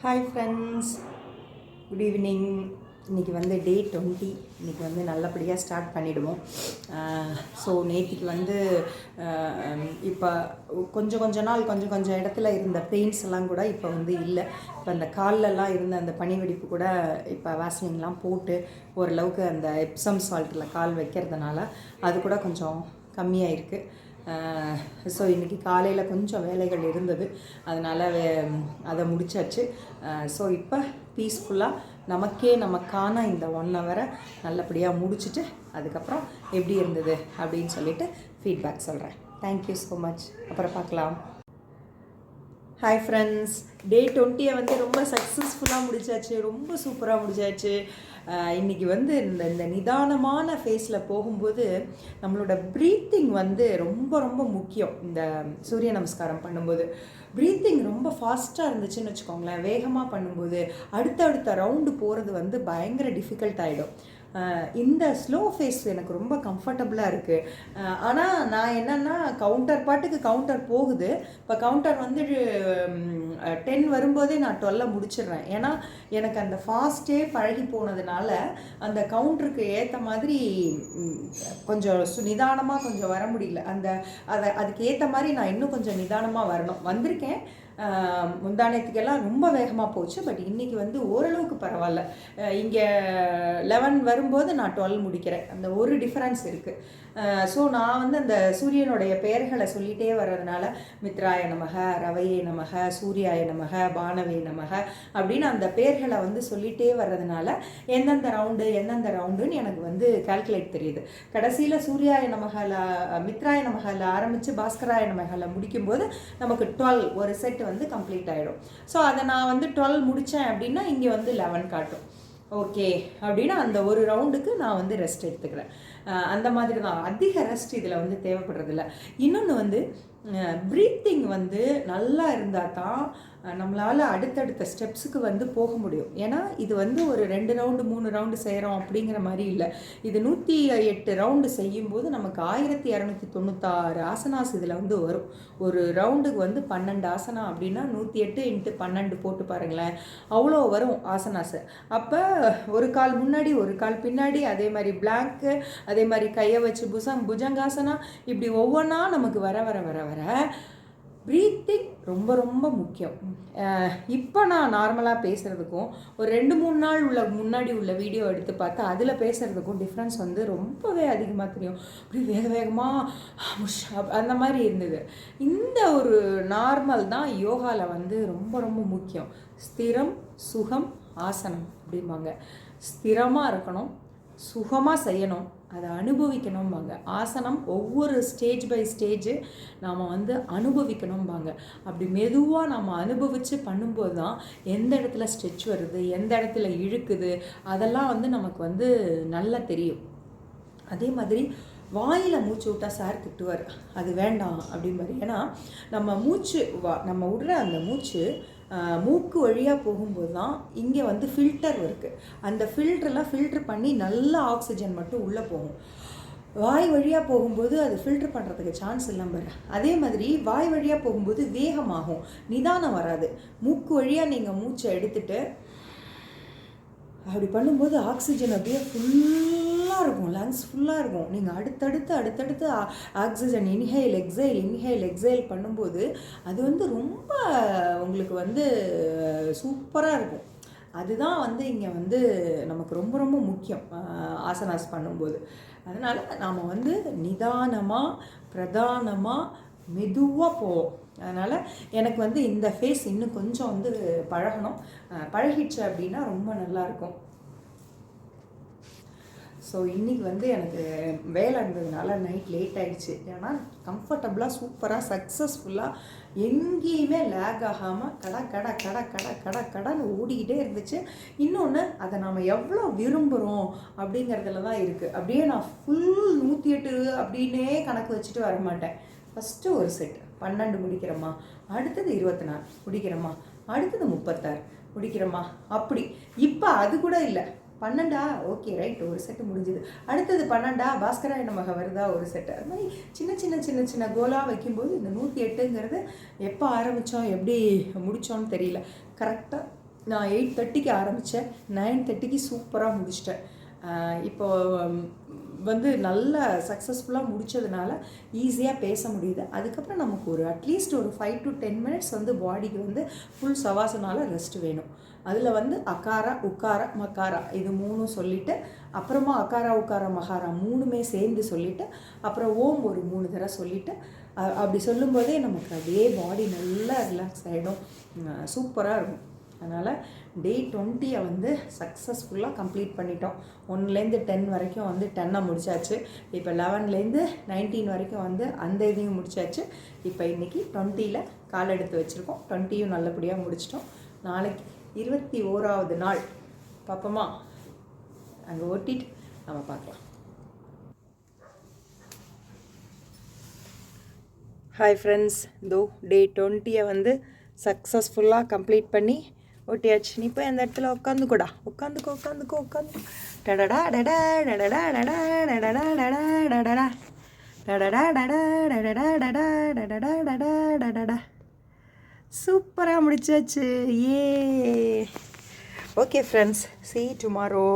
Hi friends good evening இன்றைக்கி வந்து day twenty இன்றைக்கி வந்து நல்லபடியாக ஸ்டார்ட் பண்ணிவிடுவோம் ஸோ நேற்றுக்கு வந்து இப்போ கொஞ்சம் கொஞ்ச நாள் கொஞ்சம் கொஞ்சம் இடத்துல இருந்த பெயின்ஸ் எல்லாம் கூட இப்போ வந்து இல்லை. இப்போ அந்த கால்லெல்லாம் இருந்த அந்த பனி வெடிப்பு கூட இப்போ வேஸ்லின்லாம் போட்டு ஓரளவுக்கு அந்த எப்சம் சால்ட்டில் கால் வைக்கிறதுனால அது கூட கொஞ்சம் கம்மியாக இருக்குது ஸோ இன்றைக்கி காலையில் கொஞ்சம் வேலைகள் இருந்தது. அதனால் வே அதை முடிச்சாச்சு. ஸோ இப்போ பீஸ்ஃபுல்லாக நமக்கே நமக்கான இந்த ஒன் ஹவரை நல்லபடியாக முடிச்சுட்டு அதுக்கப்புறம் எப்படி இருந்தது அப்படின்னு சொல்லிட்டு ஃபீட்பேக் சொல்கிறேன் தேங்க்யூ ஸோ மச் அப்புறம் பார்க்கலாம். ஹாய் ஃப்ரெண்ட்ஸ் டே டுவெண்ட்டியை வந்து ரொம்ப சக்ஸஸ்ஃபுல்லாக முடிச்சாச்சு. ரொம்ப சூப்பராக முடிச்சாச்சு. இன்றைக்கி வந்து இந்த இந்த நிதானமான ஃபேஸில் போகும்போது நம்மளோட ப்ரீத்திங் வந்து ரொம்ப ரொம்ப முக்கியம். இந்த சூரிய நமஸ்காரம் பண்ணும்போது. ப்ரீத்திங் ரொம்ப ஃபாஸ்ட்டாக இருந்துச்சுன்னு வச்சுக்கோங்களேன். வேகமாக பண்ணும்போது அடுத்தடுத்த ரவுண்டு போகிறது வந்து பயங்கர டிஃபிகல்ட் ஆகிடும் இந்த ஸ்லோ ஃபேஸ் எனக்கு ரொம்ப கம்ஃபர்டபுளாக இருக்குது ஆனால் நான் என்னென்னா கவுண்டர் பாட்டுக்கு கவுண்டர் போகுது. இப்போ கவுண்டர் வந்து டென் வரும்போதே நான் டுவெல்ல முடிச்சிடுறேன். ஏன்னா எனக்கு அந்த ஃபாஸ்ட்டே பழகி போனதுனால அந்த கவுண்டருக்கு ஏற்ற மாதிரி கொஞ்சம் சு நிதானமாக கொஞ்சம் வர முடியல. அந்த அதை அதுக்கு ஏற்ற மாதிரி நான் இன்னும் கொஞ்சம் நிதானமாக வரணும். வந்திருக்கேன். முந்தானத்துக்கெல்லாம் ரொம்ப வேகமாக போச்சு. பட் இன்றைக்கி வந்து ஓரளவுக்கு பரவாயில்ல. இங்கே லெவன் வரும்போது நான் டுவெல் முடிக்கிறேன். அந்த ஒரு டிஃப்ரென்ஸ் இருக்குது ஸோ நான் வந்து அந்த சூரியனுடைய பெயர்களை சொல்லிகிட்டே வர்றதுனால மித்ராய நமக ரவையே நமக சூர்யாய நமக பானவே நமக அப்படின்னு அந்த பெயர்களை வந்து சொல்லிகிட்டே வர்றதுனால எந்தெந்த ரவுண்டு எந்தெந்த ரவுண்டுன்னு எனக்கு வந்து கால்குலேட் தெரியுது. கடைசியில் சூர்யாய நமகல மித்ராய நமகல ஆரம்பித்து பாஸ்கராய நமகல முடிக்கும்போது நமக்கு டுவெல் ஒரு செட் வந்து கம்ப்ளீட் ஆகிடும் ஸோ அதை நான் வந்து டுவெல் முடித்தேன் அப்படின்னா இங்கே வந்து லெவன் காட்டும். ஓகே அப்படின்னா அந்த ஒரு ரவுண்டுக்கு நான் வந்து ரெஸ்ட் எடுத்துக்கிறேன். அந்த மாதிரி தான் அதிக ரெஸ்ட் இதில் வந்து தேவைப்படுறதில்ல. இன்னொன்று வந்து ப்ரீத்திங் வந்து நல்லா இருந்தால் தான் நம்மளால் அடுத்தடுத்த ஸ்டெப்ஸுக்கு வந்து போக முடியும். ஏன்னா இது வந்து ஒரு ரெண்டு ரவுண்டு மூணு ரவுண்டு செய்கிறோம் அப்படிங்கிற மாதிரி இல்லை. இது நூற்றி எட்டு ரவுண்டு செய்யும்போது நமக்கு ஆயிரத்தி இரநூத்தி தொண்ணூத்தாறு ஆசனாஸ் இதில் வந்து வரும். ஒரு ரவுண்டுக்கு வந்து பன்னெண்டு ஆசனா அப்படின்னா நூற்றி எட்டு இன்ட்டு பன்னெண்டு போட்டு பாருங்களேன். அவ்வளோ வரும் ஆசனாஸ் அப்போ ஒரு கால் முன்னாடி ஒரு கால் பின்னாடி அதே மாதிரி பிளாங்க்கு அதே மாதிரி கையை வச்சு புசங் புஜங்காசனா இப்படி ஒவ்வொன்றா நமக்கு வர வர வர வர ப்ரீத்திங் ரொம்ப ரொம்ப முக்கியம். இப்போ நான் நார்மலாக பேசுகிறதுக்கும் ஒரு ரெண்டு மூணு நாள் உள்ள முன்னாடி உள்ள வீடியோ எடுத்து பார்த்தா அதில் பேசுகிறதுக்கும் டிஃப்ரென்ஸ் வந்து ரொம்பவே அதிகமாக தெரியும். அப்படி வேக வேகமாக அந்த மாதிரி இருந்தது. இந்த ஒரு நார்மல் தான் யோகாவில் வந்து ரொம்ப ரொம்ப முக்கியம். ஸ்திரம் சுகம் ஆசனம் அப்படிம்பாங்க. ஸ்திரமாக இருக்கணும் சுகமாக செய்யணும் அதை அனுபவிக்கணும்பாங்க. ஆசனம் ஒவ்வொரு ஸ்டேஜ் பை ஸ்டேஜு நாம் வந்து அனுபவிக்கணும்பாங்க. அப்படி மெதுவாக நம்ம அனுபவித்து பண்ணும்போது தான் எந்த இடத்துல ஸ்ட்ரெச் வருது எந்த இடத்துல இழுக்குது அதெல்லாம் வந்து நமக்கு வந்து நல்லா தெரியும். அதே மாதிரி வாயில் மூச்சு விட்டா சார் திட்டுவார். அது வேண்டாம் அப்படிம்பாரு. ஏன்னா நம்ம மூச்சு வா நம்ம விடுற அந்த மூச்சு மூக்கு வழியாக போகும்போது தான் இங்கே வந்து ஃபில்டர் இருக்குது அந்த ஃபில்டர்லாம் ஃபில்ட்ரு பண்ணி நல்ல ஆக்சிஜன் மட்டும் உள்ளே போகும். வாய் வழியாக போகும்போது அது ஃபில்டர் பண்ணுறதுக்கு சான்ஸ் இல்லாமல் பாரு. அதே மாதிரி வாய் வழியாக போகும்போது வேகமாகும். நிதானம் வராது. மூக்கு வழியாக நீங்கள் மூச்சை எடுத்துட்டு அப்படி பண்ணும்போது ஆக்சிஜன் அப்படியே ஃபுல்லாக இருக்கும் லங்ஸ் ஃபுல்லாக இருக்கும். நீங்கள் அடுத்தடுத்து அடுத்தடுத்து ஆ- oxygen inhale exhale inhale exhale பண்ணும்போது அது வந்து ரொம்ப உங்களுக்கு வந்து சூப்பராக இருக்கும். அதுதான் வந்து இங்கே வந்து நமக்கு ரொம்ப ரொம்ப முக்கியம் ஆசனாஸ் பண்ணும்போது. அதனால் நாம் வந்து நிதானமாக பிரதானமாக மெதுவாக போவோம். அதனால் எனக்கு வந்து இந்த ஃபேஸ் இன்னும் கொஞ்சம் வந்து பழகணும். பழகிடுச்சு அப்படின்னா ரொம்ப நல்லாயிருக்கும் ஸோ இன்றைக்கி வந்து எனக்கு வேலை இருந்ததுனால நைட் லேட் ஆகிடுச்சு ஏன்னா கம்ஃபர்டபுளாக சூப்பராக சக்ஸஸ்ஃபுல்லாக எங்கேயுமே லேக் ஆகாமல் கட கட கட கட கட கடன்னு ஓடிக்கிட்டே இருந்துச்சு. இன்னொன்று அதை நாம் எவ்வளோ விரும்புகிறோம் அப்படிங்கிறதுல தான் இருக்குது அப்படியே நான் ஃபுல் நூற்றி எட்டு அப்படின்னே கணக்கு வச்சுட்டு வர மாட்டேன். ஃபஸ்ட்டு ஒரு செட் பன்னெண்டு முடிக்கிறோமா அடுத்தது இருபத்தி நாலு முடிக்கிறோமா அடுத்தது முப்பத்தாறு முடிக்கிறோமா அப்படி. இப்போ அது கூட இல்லை. பன்னெண்டா? ஓகே ரைட் ஒரு செட்டு முடிஞ்சுது. அடுத்தது பன்னெண்டா? பாஸ்கராய நமக வருதா? ஒரு செட்டு அது மாதிரி சின்ன சின்ன சின்ன சின்ன கோலாக வைக்கும்போது இந்த நூற்றி எட்டுங்கிறது எப்போ ஆரம்பித்தோம் எப்படி முடித்தோன்னு தெரியல. கரெக்டாக நான் எயிட் தேர்ட்டிக்கு ஆரம்பித்தேன் நைன் தேர்ட்டிக்கு சூப்பராக முடிச்சிட்டேன். இப்போது வந்து நல்ல சக்ஸஸ்ஃபுல்லாக முடித்ததுனால ஈஸியாக பேச முடியுது. அதுக்கப்புறம் நமக்கு ஒரு அட்லீஸ்ட் ஒரு ஃபைவ் டு டென் மினிட்ஸ் வந்து பாடிக்கு வந்து ஃபுல் சவாசனால் ரெஸ்ட் வேணும். அதில் வந்து அக்காரா உக்காரா மக்காரா இது மூணும் சொல்லிவிட்டு அப்புறமா அக்காரா உக்காரா மகாரா மூணுமே சேர்ந்து சொல்லிவிட்டு அப்புறம் ஓம் ஒரு மூணு தடவை சொல்லிவிட்டு அப்படி சொல்லும்போதே நமக்கு அப்படியே பாடி நல்லா ரிலாக்ஸ் ஆகிடும் சூப்பராக இருக்கும். அதனால் டே டுவெண்ட்டியை வந்து சக்ஸஸ்ஃபுல்லாக கம்ப்ளீட் பண்ணிட்டோம். ஒன்லேருந்து டென் வரைக்கும் வந்து டென்னை முடித்தாச்சு இப்போ லெவன்லேருந்து நைன்டீன் வரைக்கும் வந்து அந்த இதையும் முடிச்சாச்சு. இப்போ இன்றைக்கி டுவெண்ட்டியில் கால் எடுத்து வச்சுருக்கோம். டுவெண்ட்டியும் நல்லபடியாக முடிச்சிட்டோம். நாளைக்கு இருபத்தி ஓராவது நாள். பார்ப்போமா அங்கே ஓட்டிட்டு நம்ம பார்க்கலாம் ஹாய் ஃப்ரெண்ட்ஸ் இதோ டே டுவெண்ட்டியை வந்து சக்ஸஸ்ஃபுல்லாக கம்ப்ளீட் பண்ணி ஒட்டியாச்சு நீ போய் அந்த இடத்துல உட்காந்துக்கூடா உட்காந்துக்கோ உட்காந்துக்கோ உட்காந்து டடடா டடா டடடா டடா டடடா டடா டடடா டடடா டடா டடடா டடா டடடா டடா டடடா சூப்பராக முடிச்சாச்சு ஏ ஓகே ஃப்ரெண்ட்ஸ் சி டுமாரோ